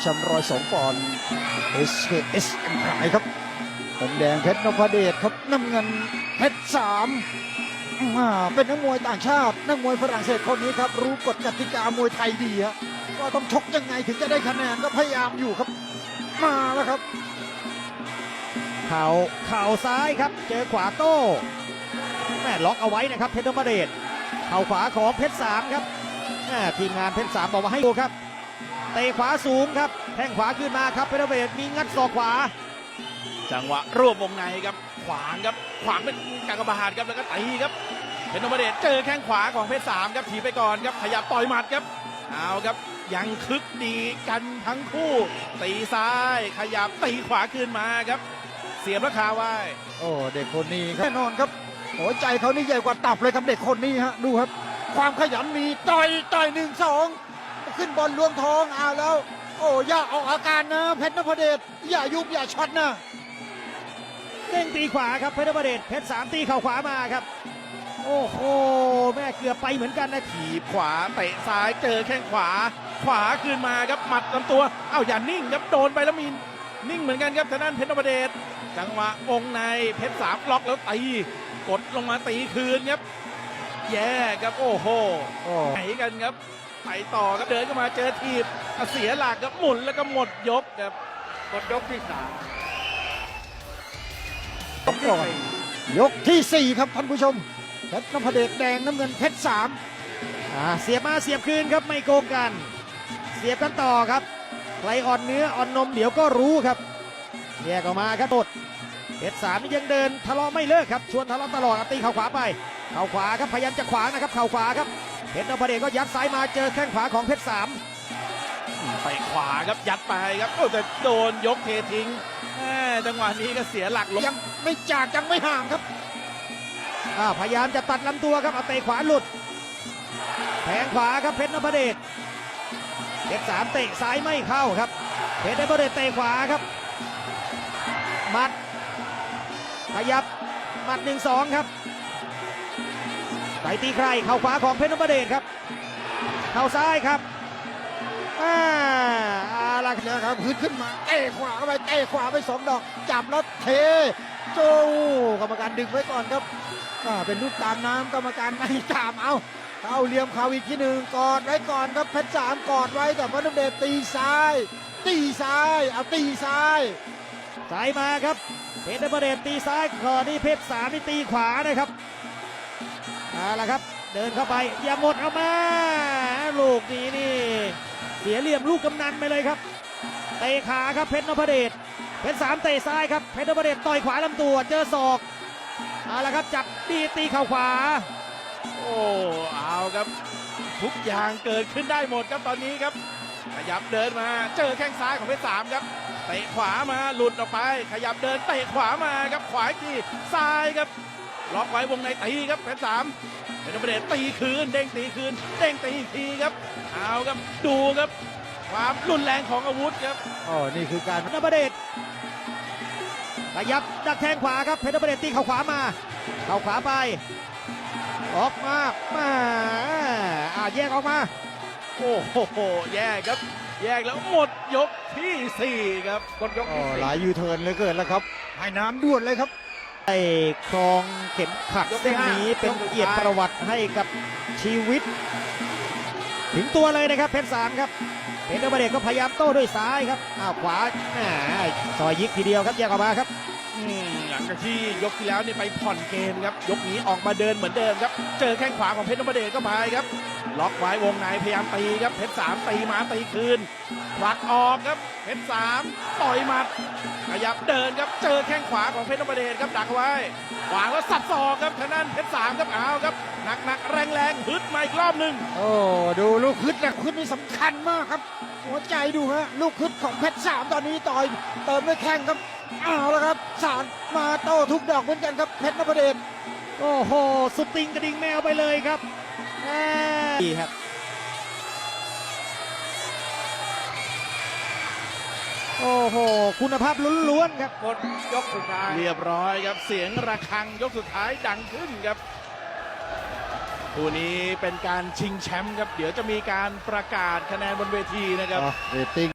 แชมป์ร้อยสองปอนด์ SKS เอ็มไครับผมแดงเพชรนพเดชครับน้ำเงินเพชรสามอ่าเป็นนักมวยต่างชาตินักมวยฝรั่งเศสคนนี้ครับ รู้กฎกติกามวยไทยดีฮะว่าต้องชกยังไงถึงจะได้คะแนนก็พยายามอยู่ครับ มาแล้วครับเข่าเข่าซ้ายครับ เจอขวาโต้แม่ล็อกเอาไว้นะครับเพชรนพเดชเข่าขวาของเพชรสามครับทีมงานเพชรสามบอกว่าให้ดูครับ ตะขวาสูงครับแข้งขวาขึ้นมาครับเพชรนพเดชมีงัดศอกขวา จังหวะรวบวงในครับ ขวางครับ ขวางเป็นกากบาทครับแล้วก็ตีครับเป็นนพเดชเจอแข้งขวาของเพชรสามครับถีบไปก่อนครับขยับต่อยหมัดครับเอาครับยังคึกดีกันทั้งคู่ ตีซ้ายขยับตีขวาคืนมาครับ เสียบราคาไว้โอ้เด็กคนนี้ครับแน่นอนครับหัวใจเขานี่ใหญ่กว่าตับเลยครับเด็กคนนี้ฮะดูครับ ความขยันมีต่อยต่อยหนึ่งสอง ขึ้นบอลลวงทองเอาแล้ว โอ้อย่าออกอาการนะ เพชรนพเดชอย่ายุบอย่าช็อตนะเด้งตีขวาครับเพชรนพเดชเพชรสามตีเข่าขวามาครับ โอ้โหแม่เกือบไปเหมือนกันนะถีบขวาเตะซ้ายเจอแข้งขวา ขวาคืนมาครับหมัดลำตัวเอ้าอย่านิ่งครับโดนไปแล้วมีนิ่งเหมือนกันครับทางด้านเพชรนพเดชจังหวะวงในเพชรสามล็อกแล้วตีกดลงมาตีคืนครับ แย่ครับโอ้โหโอ้ไหนกันครับ ไปต่อครับเดินเข้ามาเจอทีบเสียหลักครับหมุนแล้วก็หมดยกครับหมดยกที่สามก่อนยกที่สี่ครับท่านผู้ชมเพชรนพเดชแดงน้ำเงินเพชรสามอ่าเสียบมาเสียบคืนครับไม่โกงกัน เสียบกันต่อครับใครอ่อนเนื้ออ่อนนมเดี๋ยวก็รู้ครับแยกออกมาครับโดดเพชรสามนี่ยังเดินทะเลาะไม่เลิกครับ ชวนทะเลาะตลอดอะตีเข่าขวาไป เข่าขวาครับพยายามจะขวางนะครับ เข่าขวาครับ เพชรนพเดชก็ยัดซ้ายมาเจอแข้งขวาของเพชรสามไปขวาครับยัดไปครับโอ้แต่โดนยกเททิ้งแม่จังหวะนี้ก็เสียหลักลงยังไม่จากยังไม่ห่างครับอ่าพยายามจะตัดลำตัวครับเอาเตะขวาหลุดแทงขวาครับเพชรนพเดชเพชรสามเตะซ้ายไม่เข้าครับเพชรนพเดชเตะขวาครับหมัดขยับหมัดหนึ่งสองครับ ไปตีใครเข่าขวาของเพชรนพเดชครับ เข่าซ้ายครับอ่าเอาละครับนะครับขึ้นขึ้นมาเตะขวาเข้าไปเตะขวาไปสองดอก จับแล้วเทโจกรรมการดึงไว้ก่อนครับอ่าเป็นลูกตามน้ำกรรมการไม่ตามเอาเข้าเหลี่ยมเขาอีกทีหนึ่งกอดไว้ก่อนครับเพชรสามกอดไว้แต่พระนเดชตีซ้าย ตีซ้ายเอาตีซ้ายสายมาครับเพชรนพเดชตีซ้ายก่อนนี่เพชรสามนี่ตีขวานะครับ เอาละครับ เดินเข้าไป อย่าหมดเอามา ลูกนี้นี่ เสียเหลี่ยมลูกกำนันไปเลยครับ เตะขาครับเพชรนพเดช เพชรสามเตะซ้ายครับ เพชรนพเดชต่อยขวาลำตัว เจอศอก เอาละครับ จับดีตีเข่าขวา โอ้เอาครับ ทุกอย่างเกิดขึ้นได้หมดครับตอนนี้ครับ ขยับเดินมา เจอแข้งซ้ายของเพชรสามครับเตะขวามาหลุดออกไป ขยับเดินเตะขวามาครับขวาอีกทีซ้ายครับ ล็อกไว้วงในตีครับเพชรสามเป็นประเดชตีคืน เด้งตีคืน เด้งตีอีกทีครับ เอาครับดูครับ ความรุนแรงของอาวุธครับอ๋อนี่คือการเพชรนพเดชขยับดักแทงขวาครับเพชรนพเดชตีเข่าขวามา เข่าขวาไป ออกมามาอ่าแยกออกมา โอ้โหแยกครับ แยกแล้วหมดยกที่สี่ครับหมดยกอ๋อที่หสี่ลายยูเทิร์นเหลยเกินแล้วครับให้น้ำด่วนเลยครับ ไอ้ครองเข็มขัดเส้นนี้เป็นเกียรติประวัติให้กับชีวิต ถึงตัวเลยนะครับเพชรสามครับเพชรนพเดชก็พยายามโต้ด้วยซ้ายครับอ้าวขวาแหมซอยยิกทีเดียวครับแยกออกมาครับอืม หลังจากที่ยกที่แล้วเนี่ยไปผ่อนเกมครับ ยกนี้ออกมาเดินเหมือนเดิมครับ เจอแข้งขวาของเพชรนพเดชก็ไปครับ ล็อกไว้วงในพยายามตีครับ เพชรสามตีมาตีคืนผลักออกครับ เพชรสามต่อยหมัด ขยับเดินครับ เจอแข้งขวาของเพชรนพเดชครับดักไว้วางแล้วสับศอกครับทางด้านเพชรสามครับเอาครับ หนักหนักๆแรงแรงๆฮึดมาอีกรอบหนึ่งโอ้ ดูลูกคึดนะคึดนี่สำคัญมากครับ หัวใจดูฮะลูกคึดของเพชรสามตอนนี้ต่อยเติมด้วยแข้งครับเอาแล้วครับสารมาโต้ทุกดอกเหมือนกันครับเพชรนพเดชโอ้โหสุดติงกระดิ่งแมวไปเลยครับแหม่ดีครับโอ้โห คุณภาพล้วนๆครับหมดยกสุดท้าย เรียบร้อยครับ เสียงระฆังยกสุดท้ายดังขึ้นครับ คู่นี้เป็นการชิงแชมป์ครับ เดี๋ยวจะมีการประกาศคะแนนบนเวทีนะครับ เรตติ้ง